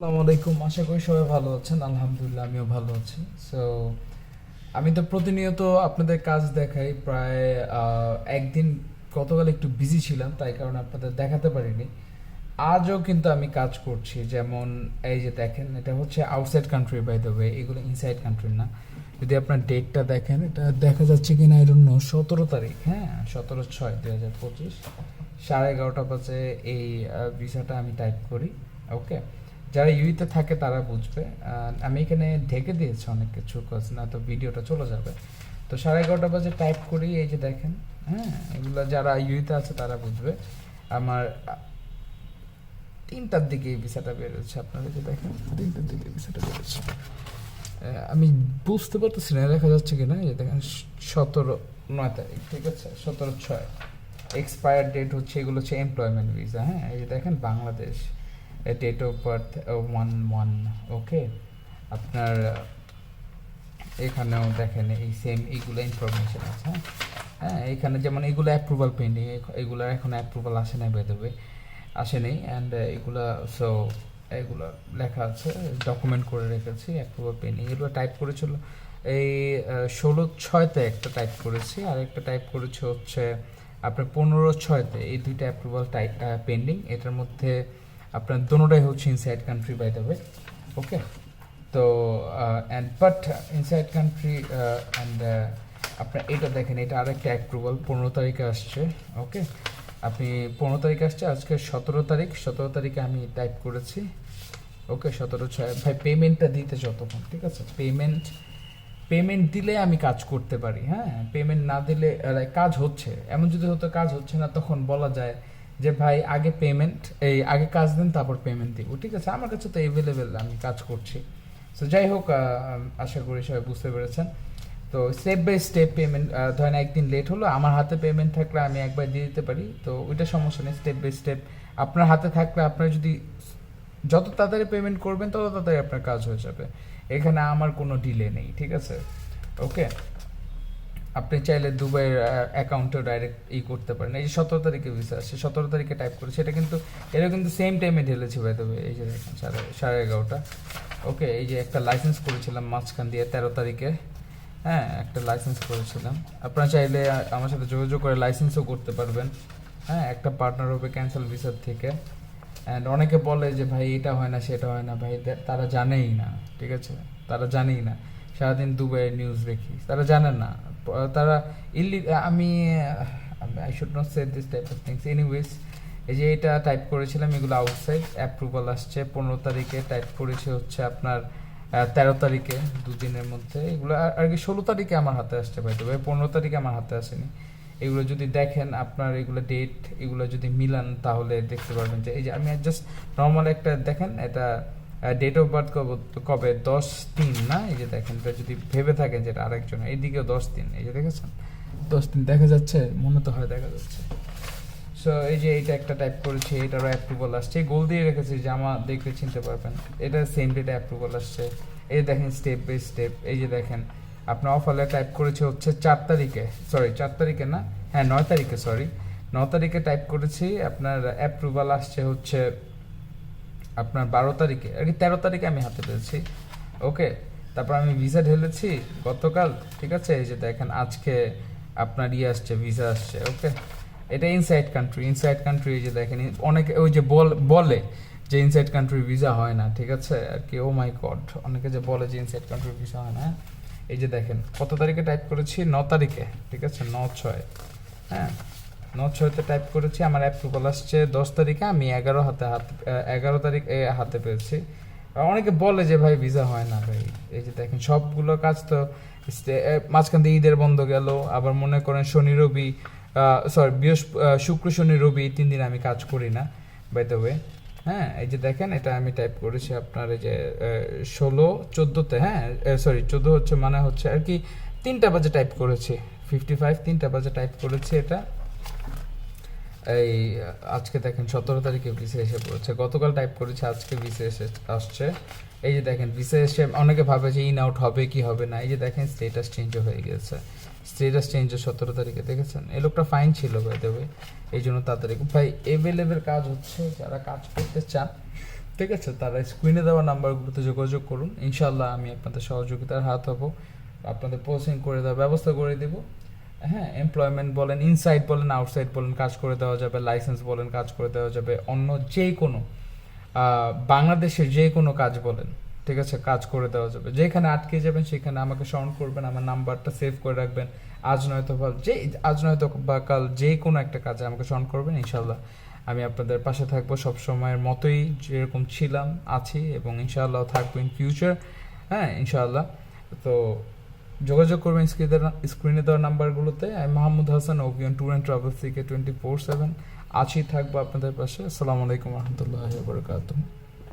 আসসালামু আলাইকুম। আশা করি সবাই ভালো আছেন। আলহামদুলিল্লাহ, আমিও ভালো আছি। সো আমি তো প্রতিনিয়ত আপনাদের কাজ দেখাই। প্রায় একদিন গতকাল একটু বিজি ছিলাম, তাই কারণে আপনাদের দেখাতে পারিনি। আজও কিন্তু আমি কাজ করছি। যেমন, এই যে দেখেন, এটা হচ্ছে outside country by the way এগুলো ইনসাইড কান্ট্রি না। যদি আপনার ডেটটা দেখেন, এটা দেখা যাচ্ছে কিনা আই ডোন্ট সতেরো তারিখ হ্যাঁ? সতেরো ছয়, দুই হাজার পঁচিশ। সাড়ে এগারোটা বাজে এই ভিসাটা আমি টাইপ করি ওকে যারা ইউইতে থাকে তারা বুঝবে। আমি এখানে ঢেকে দিয়েছি অনেক কিছু কাজ না তো ভিডিওটা চলে যাবে। তো সাড়ে এগারোটা বাজে টাইপ করি, এই যে দেখেন হ্যাঁ এগুলো যারা ইউইতে আছে তারা বুঝবে। আমার তিনটার দিকে এই ভিসাটা বেরোচ্ছে, আপনারা যে দেখেন, তিনটার দিকে ভিসাটা বেরোচ্ছে। আমি বুঝতে পারতেছি না, দেখা যাচ্ছে কিনা, এই যে দেখেন, সতেরো নয় তারিখ, ঠিক আছে? সতেরো ছয়। এক্সপায়ার ডেট হচ্ছে, এগুলো হচ্ছে এমপ্লয়মেন্ট ভিসা হ্যাঁ? এই যে দেখেন, Bangladesh. Date of birth one one okay আপনার, এখানেও দেখেন, এই সেম এইগুলো ইনফরমেশন আছে হ্যাঁ? হ্যাঁ এখানে যেমন এগুলো অ্যাপ্রুভাল পেন্ডিং এগুলো এখন অ্যাপ্রুভাল আসে না বেদবে আসেনি অ্যান্ড এগুলো সো এগুলো লেখা আছে ডকুমেন্ট করে রেখেছি অ্যাপ্রুভাল পেন্ডিং এগুলো টাইপ করেছিল, এই ষোলো ছয়তে একটা টাইপ করেছি, আর একটা টাইপ করেছি হচ্ছে, আপনার পনেরো ছয়তে, এই দুইটা অ্যাপ্রুভাল টাইপ পেন্ডিং এটার মধ্যে আপনার দোনোটাই হচ্ছে inside country by the way okay তো and but inside country and আপনার এটা দেখেন, এটা আরেকটা অ্যাপ্রুভাল পনেরো তারিখে আসছে ওকে আপনি পনেরো তারিখে আসছে, আজকে সতেরো তারিখ, সতেরো তারিখে আমি টাইপ করেছি ওকে সতেরো ছয়, ভাই পেমেন্টটা দিতে যতক্ষণ, ঠিক আছে? পেমেন্ট পেমেন্ট দিলে আমি কাজ করতে পারি হ্যাঁ? পেমেন্ট না দিলে কাজ হচ্ছে, এমন যদি হতো কাজ হচ্ছে না, তখন বলা যায় যে ভাই, আগে পেমেন্ট এই আগে কাজ দেন, তারপর পেমেন্ট দিব। ঠিক আছে? আমার কাছে তো অ্যাভেলেবেল আমি কাজ করছি। তো যাই হোক আশা করি সবাই বুঝতে পেরেছেন। তো স্টেপ বাই স্টেপ পেমেন্ট ধরেন একদিন লেট হলো, আমার হাতে পেমেন্ট থাকলে আমি একবার দিয়ে দিতে পারি। তো, ওইটা সমস্যা নেই স্টেপ বাই স্টেপ আপনার হাতে থাকলে আপনার যদি যত তাড়াতাড়ি পেমেন্ট করবেন, তত তাড়াতাড়ি আপনার কাজ হয়ে যাবে। এখানে আমার কোনো ডিলে নেই, ঠিক আছে? ওকে আপনি চাইলে দুবাইয়ের অ্যাকাউন্টেও ডাইরেক্ট ই করতে পারেন। এই যে সতেরো তারিখে ভিসা আসছে, সতেরো তারিখে টাইপ করে, সেটা কিন্তু এটা কিন্তু সেম টাইমে ঢেলেছি ভাই দেবে এই যে সাড়ে সাড়ে এগারোটা। ওকে এই যে একটা লাইসেন্স করেছিলাম মাঝখান দিয়ে, তেরো তারিখে। হ্যাঁ একটা লাইসেন্স করেছিলাম। আপনারা চাইলে আমার সাথে যোগাযোগ করে লাইসেন্সও করতে পারবেন। হ্যাঁ একটা পার্টনার হবে ক্যান্সেল ভিসার থেকে। অ্যান্ড অনেকে বলে যে, ভাই, এটা হয় না, সেটা হয় না। ভাই তারা জানেই না, ঠিক আছে? তারা জানেই না। সারাদিন দুবাইয়ের নিউজ দেখি। তারা জানে না। তারা ইল্লি আমি I should not say this type of things anyways এই যে এটা টাইপ করেছিলাম, এগুলো আউটসাইড অ্যাপ্রুভাল আসছে। পনেরো তারিখে টাইপ করেছে হচ্ছে আপনার তেরো তারিখে, দুদিনের মধ্যে। এগুলো আর- কি ষোলো তারিখে আমার হাতে আসছে ভাই তবে পনেরো তারিখে আমার হাতে আসেনি। এগুলো যদি দেখেন, আপনার এগুলো ডেট এগুলো যদি মিলান, তাহলে দেখতে পারবেন যে, এই যে আমি জাস্ট নর্মাল একটা দেখেন, এটা ডেট অফ বার্থ কবে দশ তিন, না? এই যে দেখেন, এটা যদি ভেবে থাকেন যেটা আরেকজন, এইদিকেও দশ দিন এই যে দেখেছেন? দশ দিন দেখা যাচ্ছে, মনে তো হয় দেখা যাচ্ছে। সো এই যে এইটা একটা টাইপ করেছি, এটারও অ্যাপ্রুভাল আসছে। গোল দিয়ে রেখেছি জামা দেখলে চিনতে পারবেন। এটা সেম ডেটে অ্যাপ্রুভাল আসছে। এই দেখেন স্টেপ বাই স্টেপ এই যে দেখেন, আপনার অফারে টাইপ করেছে হচ্ছে চার তারিখে। সরি চার তারিখে না? হ্যাঁ নয় তারিখে সরি ন তারিখে টাইপ করেছি, আপনার অ্যাপ্রুভাল আসছে হচ্ছে আপনার বারো তারিখে, আর কি তেরো তারিখে আমি হাতে পেয়েছি। ওকে, তারপর আমি ভিসা ঢেলেছি গতকাল, ঠিক আছে? এই যে দেখেন, আজকে আপনার ইয়ে আসছে, ভিসা আসছে, ওকে? এটা ইনসাইড কান্ট্রি ইনসাইড কান্ট্রি এই যে দেখেন, অনেকে ওই যে বল যে ইনসাইড কান্ট্রি ভিসা হয় না, ঠিক আছে? আর কি ও মাই গড অনেকে যে বলে যে ইনসাইড কান্ট্রি ভিসা হয় না হ্যাঁ? এই যে দেখেন, কত তারিখে টাইপ করেছি? ন তারিখে, ঠিক আছে? ন ছয় হ্যাঁ? ন ছয়তে টাইপ করেছি, আমার অ্যাপ্রুভাল আসছে দশ তারিখে, আমি এগারো হাতে হাত এগারো তারিখ হাতে পেয়েছি। অনেকে বলে যে ভাই ভিসা হয় না ভাই, এই যে দেখেন সবগুলো কাজ তো মাঝখান দিয়ে ঈদের বন্ধ গেল, আবার মনে করেন শনি, রবি সরি বৃহস্প শুক্র, শনি, রবি তিন দিন আমি কাজ করি না বাই দ্য ওয়ে হ্যাঁ এই যে দেখেন এটা আমি টাইপ করেছি আপনার এই যে ষোলো, চোদ্দোতে হ্যাঁ সরি চোদ্দ হচ্ছে মানে হচ্ছে আর কি তিনটা বাজে টাইপ করেছি ফিফটি ফাইভ তিনটা বাজে টাইপ করেছি এটা। এই, আজকে দেখেন সতেরো তারিখে ভিসা এসে পড়েছে। গতকাল টাইপ করেছে, আজকে ভিসা এসে আসছে। এই যে দেখেন ভিসা এসে অনেকে ভাবে যে ইন আউট হবে কি হবে না, এই যে দেখেন স্টেটাস চেঞ্জ হয়ে গেছে। স্টেটাস চেঞ্জ সতেরো তারিখে, দেখেছেন? এই লোকটা ফাইন ছিল ভাই দেবে এই জন্য তাড়াতাড়ি ভাই এভেলেবেল কাজ হচ্ছে, যারা কাজ করতে চান, ঠিক আছে? তারা স্ক্রিনে দেওয়া নাম্বারগুলোতে যোগাযোগ করুন। ইনশাল্লাহ আমি আপনাদের সহযোগিতার হাত হব। আপনাদের পোস্টিং করে দেওয়ার ব্যবস্থা করে দেব। হ্যাঁ এমপ্লয়মেন্ট বলেন ইনসাইড বলেন আউটসাইড বলেন, কাজ করে দেওয়া যাবে লাইসেন্স বলেন, কাজ করে দেওয়া যাবে, অন্য যে কোনো বাংলাদেশের যে কোনো কাজ বলেন, ঠিক আছে, কাজ করে দেওয়া যাবে। যেখানে আটকে যাবেন, সেখানে আমাকে স্মরণ করবেন, আমার নাম্বারটা সেভ করে রাখবেন। আজ নয়তো বা, যে, আজ নয়তো বা কাল যে কোনো একটা কাজে আমাকে স্মরণ করবেন, ইনশাল্লাহ আমি আপনাদের পাশে থাকব। সব সময়ের মতোই যেরকম ছিলাম, আছি এবং ইনশাআল্লাহ থাকব ইন ফিউচার হ্যাঁ ইনশাআল্লাহ তো যোগাযোগ করবেন স্ক্রিনে দেওয়ার দেওয়া নাম্বারগুলোতে। আমি Mahmud Hasan Abhiyan tour and travels থেকে টোয়েন্টি ফোর সেভেন আছি, থাকব আপনাদের পাশে। আসসালামু আলাইকুম রহমতুল্লাহ বরকাতুহ।